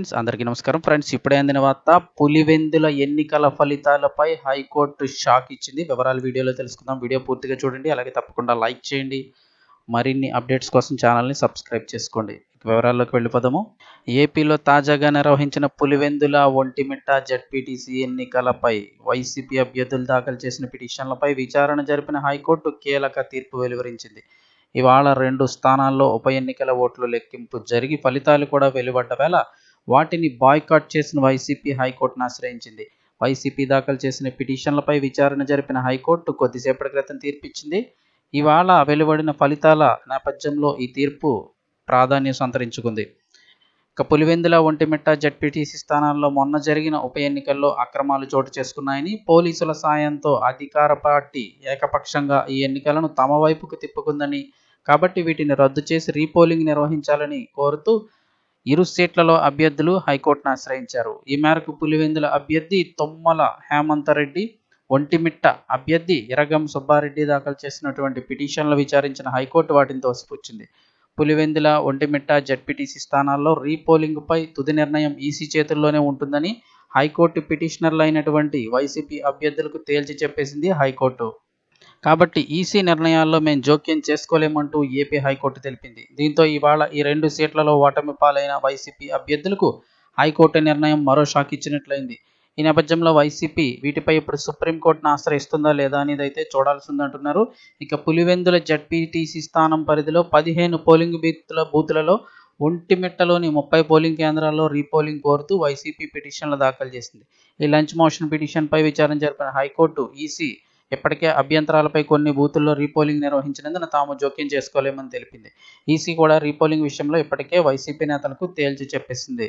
Friends అందరికీ నమస్కారం. Friends ఇప్పుడే అందిన వార్త పులివెందుల ఎన్నికల ఫలితాలపై హైకోర్టు షాక్ ఇచ్చింది. వివరాలు వీడియోలో తెలుసుకుందాం. వీడియో పూర్తిగా చూడండి. అలాగే తప్పకుండా లైక్ చేయండి. మరిన్ని అప్డేట్స్ కోసం ఛానల్ని సబ్స్క్రైబ్ చేసుకోండి. వివరాల్లోకి వెళ్ళిపోదాము. ఏపీలో తాజాగా నిర్వహించిన పులివెందుల ఒంటిమిట్ట జడ్పీటీసీ ఎన్నికలపై వైసీపీ అభ్యర్థులు దాఖలు చేసిన పిటిషన్లపై విచారణ జరిపిన హైకోర్టు కీలక తీర్పు వెలువరించింది. ఇవాళ రెండు స్థానాల్లో ఉప ఎన్నికల ఓట్లు లెక్కింపు జరిగి ఫలితాలు కూడా వెలువడ్డ వేళ వాటిని బాయ్కాట్ చేసిన వైసీపీ హైకోర్టును ఆశ్రయించింది. వైసీపీ దాఖలు చేసిన పిటిషన్లపై విచారణ జరిపిన హైకోర్టు కొద్దిసేపటి క్రితం తీర్పిచ్చింది. ఇవాళ వెలువడిన ఫలితాల నేపథ్యంలో ఈ తీర్పు ప్రాధాన్యం సంతరించుకుంది. ఇక పులివెందుల ఒంటిమిట్ట జడ్పీటీసీ స్థానాల్లో మొన్న జరిగిన ఉప ఎన్నికల్లో అక్రమాలు చోటు చేసుకున్నాయని పోలీసుల సాయంతో అధికార పార్టీ ఏకపక్షంగా ఈ ఎన్నికలను తమ వైపుకు తిప్పుకుందని కాబట్టి వీటిని రద్దు చేసి రీపోలింగ్ నిర్వహించాలని కోరుతూ ఇరు సీట్లలో అభ్యర్థులు హైకోర్టును ఆశ్రయించారు. ఈ మేరకు పులివెందుల అభ్యర్థి తొమ్మల హేమంతరెడ్డి ఒంటిమిట్ట అభ్యర్థి ఇరగం సుబ్బారెడ్డి దాఖలు చేసినటువంటి పిటిషన్లు విచారించిన హైకోర్టు వాటిని తోసిపుచ్చింది. పులివెందుల ఒంటిమిట్ట జడ్పీటీసీ స్థానాల్లో రీపోలింగ్పై తుది నిర్ణయం ఈసీ చేతుల్లోనే ఉంటుందని హైకోర్టు పిటిషనర్లు అయినటువంటి వైసీపీ అభ్యర్థులకు తేల్చి చెప్పేసింది హైకోర్టు. కాబట్టి ఈసీ నిర్ణయాల్లో మేము జోక్యం చేసుకోలేమంటూ ఏపీ హైకోర్టు తెలిపింది. దీంతో ఇవాళ ఈ రెండు సీట్లలో ఓటమి పాలైన వైసీపీ అభ్యర్థులకు హైకోర్టు నిర్ణయం మరో షాక్ ఇచ్చినట్లయింది. ఈ నేపథ్యంలో వైసీపీ వీటిపై ఇప్పుడు సుప్రీంకోర్టును ఆశ్రయిస్తుందా లేదా అనేది అయితే చూడాల్సిందంటున్నారు. ఇక పులివెందుల జడ్పీటీసీ స్థానం పరిధిలో పదిహేను పోలింగ్ బూత్ల బూతులలో ఒంటిమిట్టలోని ముప్పై పోలింగ్ కేంద్రాల్లో రీపోలింగ్ కోరుతూ వైసీపీ పిటిషన్లు దాఖలు చేసింది. ఈ లంచ్ మోషన్ పిటిషన్పై విచారణ జరిపిన హైకోర్టు ఈసీ ఇప్పటికే అభ్యంతరాలపై కొన్ని బూతుల్లో రీపోలింగ్ నిర్వహించినందున తాము జోక్యం చేసుకోలేమని తెలిపింది. ఈసీ కూడా రీపోలింగ్ విషయంలో ఇప్పటికే వైసీపీ నేతలకు తేల్చి చెప్పేసింది.